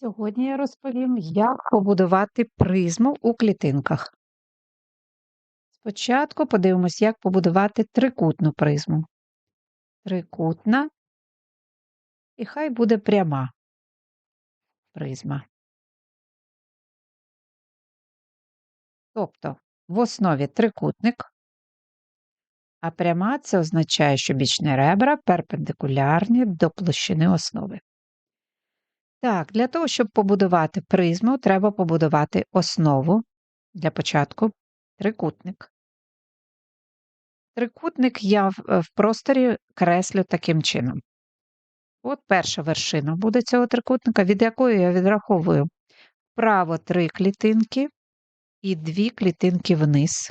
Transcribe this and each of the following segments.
Сьогодні я розповім, як побудувати призму у клітинках. Спочатку подивимось, як побудувати трикутну призму. Трикутна, і хай буде пряма призма. Тобто в основі трикутник, а пряма це означає, що бічні ребра перпендикулярні до площини основи. Так, для того, щоб побудувати призму, треба побудувати основу для початку трикутник. Трикутник я в, в просторі креслю таким чином. От перша вершина буде цього трикутника, від якої я відраховую вправо три клітинки і дві клітинки вниз.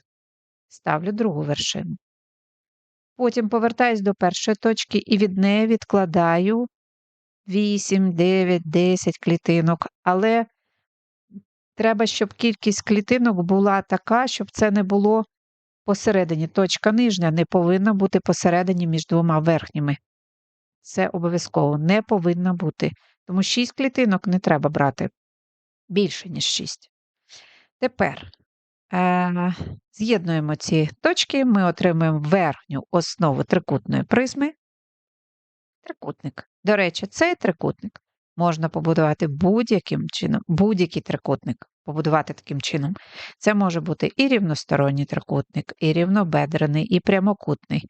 Ставлю другу вершину. Потім повертаюсь до першої точки і від неї відкладаю 8, 9, 10 клітинок, але треба, щоб кількість клітинок була така, щоб це не було посередині. Точка нижня не повинна бути посередині між двома верхніми. Це обов'язково не повинна бути. Тому 6 клітинок не треба брати більше, ніж 6. Тепер е- з'єднуємо ці точки, ми отримуємо верхню основу трикутної призми. Трикутник. До речі, цей трикутник можна побудувати будь-яким чином, будь-який трикутник побудувати таким чином. Це може бути і рівносторонній трикутник, і рівнобедрений, і прямокутний.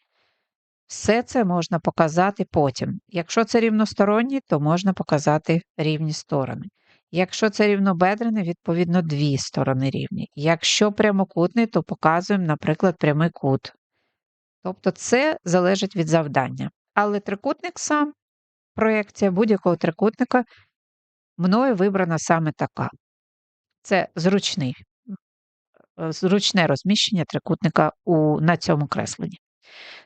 Все це можна показати потім. Якщо це рівносторонній, то можна показати рівні сторони. Якщо це рівнобедрений, відповідно, дві сторони рівні. Якщо прямокутний, то показуємо, наприклад, прямий кут. Тобто це залежить від завдання. Але трикутник сам, проєкція будь-якого трикутника, мною вибрана саме така. Це зручний, е, зручне розміщення трикутника у, на цьому кресленні.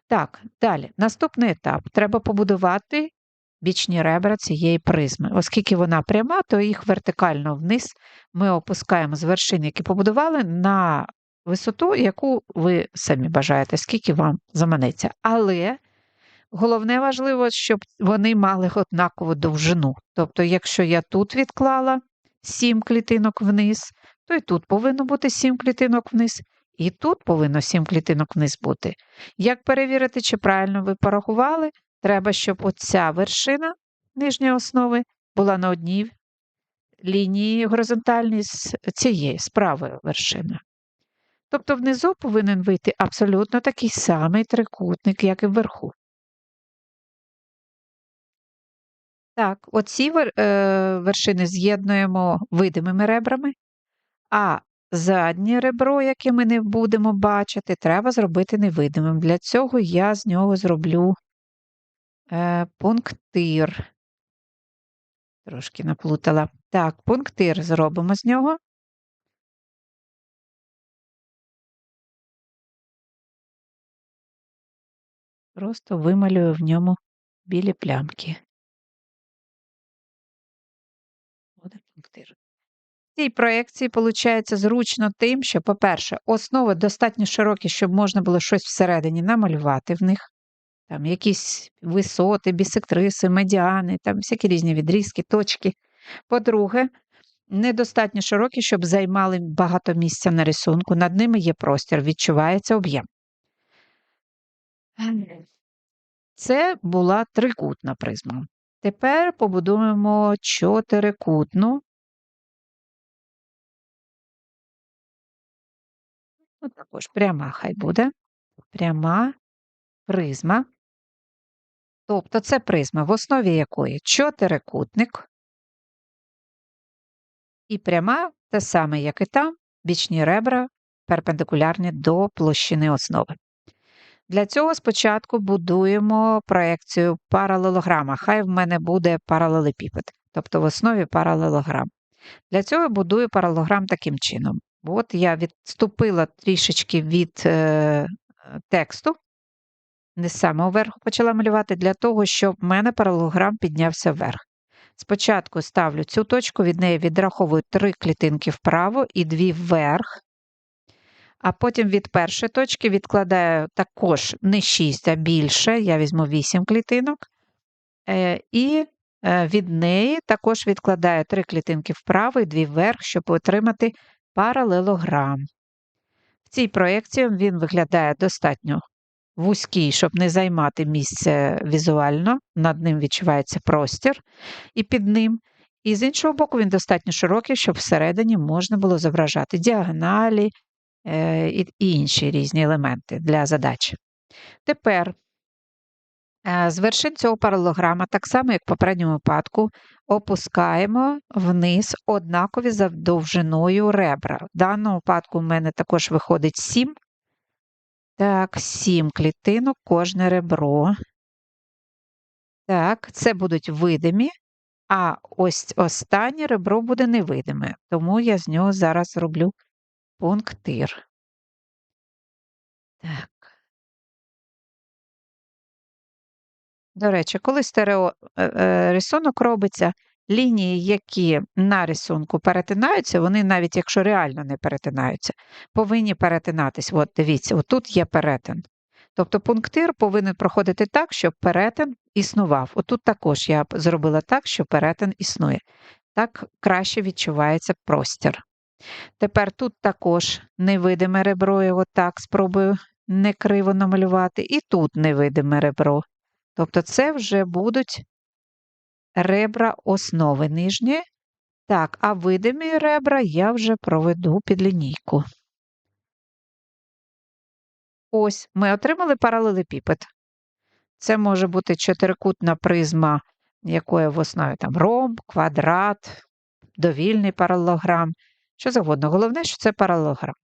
Так, далі. Наступний етап. Треба побудувати бічні ребра цієї призми. Оскільки вона пряма, то їх вертикально вниз ми опускаємо з вершин, які побудували, на висоту, яку ви самі бажаєте, скільки вам заманеться. Але Головне важливо, щоб вони мали однакову довжину. Тобто, якщо я тут відклала 7 клітинок вниз, то і тут повинно бути 7 клітинок вниз, і тут повинно 7 клітинок вниз бути. Як перевірити, чи правильно ви порахували, треба, щоб оця вершина нижньої основи була на одній лінії горизонтальній з цієї з правою вершиною. Тобто внизу повинен вийти абсолютно такий самий трикутник, як і вверху. Так, оці е, вершини з'єднуємо видимими ребрами, а заднє ребро, яке ми не будемо бачити, треба зробити невидимим. Для цього я з нього зроблю е, пунктир. Трошки наплутала. Так, пунктир зробимо з нього. Просто вималюю в ньому білі плямки. Буде пунктир. Цій проєкції, виходить, зручно тим, що, по-перше, основи достатньо широкі, щоб можна було щось всередині намалювати в них. Там якісь висоти, бісектриси, медіани, там всякі різні відрізки, точки. По-друге, недостатньо широкі, щоб займали багато місця на рисунку. Над ними є простір, відчувається об'єм. Це була трикутна призма. Тепер побудуємо чотирикутну. Ну, також пряма хай буде. Пряма призма. Тобто це призма, в основі якої чотирикутник. І пряма те саме, як і там, бічні ребра перпендикулярні до площини основи. Для цього спочатку будуємо проекцію паралелограма. Хай в мене буде паралелепіпед, тобто в основі паралелограм. Для цього будую паралелограм таким чином. От я відступила трішечки від е, тексту, не з самого верху почала малювати, для того, щоб в мене паралелограм піднявся вверх. Спочатку ставлю цю точку, від неї відраховую три клітинки вправо і дві вверх. А потім від першої точки відкладаю також не 6, а більше. Я візьму 8 клітинок. Е, і Е, Від неї також відкладаю три клітинки вправо і дві вверх, щоб отримати паралелограм. В цій проєкції він виглядає достатньо вузький, щоб не займати місце візуально, над ним відчувається простір і під ним. І з іншого боку, він достатньо широкий, щоб всередині можна було зображати діагоналі і, і інші різні елементи для задачі. Тепер е, з вершин цього паралограма, так само, як в попередньому випадку, опускаємо вниз однакові за довжиною ребра. В даному випадку в мене також виходить 7. Так, 7 клітинок, кожне ребро. Так, це будуть видимі, а ось останнє ребро буде невидиме, тому я з нього зараз зроблю пунктир. Так. До речі, коли стерео е, е, рисунок робиться, лінії, які на рисунку перетинаються, вони навіть якщо реально не перетинаються, повинні перетинатись. От дивіться, отут є перетин. Тобто пунктир повинен проходити так, щоб перетин існував. Отут також я зробила так, що перетин існує. Так краще відчувається простір. Тепер тут також невидиме ребро, я отак спробую не криво намалювати, і тут невидиме ребро. Тобто це вже будуть ребра основи нижні. Так, а видимі ребра я вже проведу під лінійку. Ось, ми отримали паралелепіпед. Це може бути чотирикутна призма, якої в основі там ромб, квадрат, довільний паралелограм, що завгодно. Головне, що це паралелограм.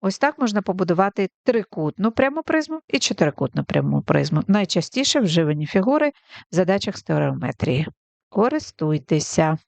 Ось так можна побудувати трикутну пряму призму і чотирикутну пряму призму. Найчастіше вживані фігури в задачах з теореометрії. Користуйтеся!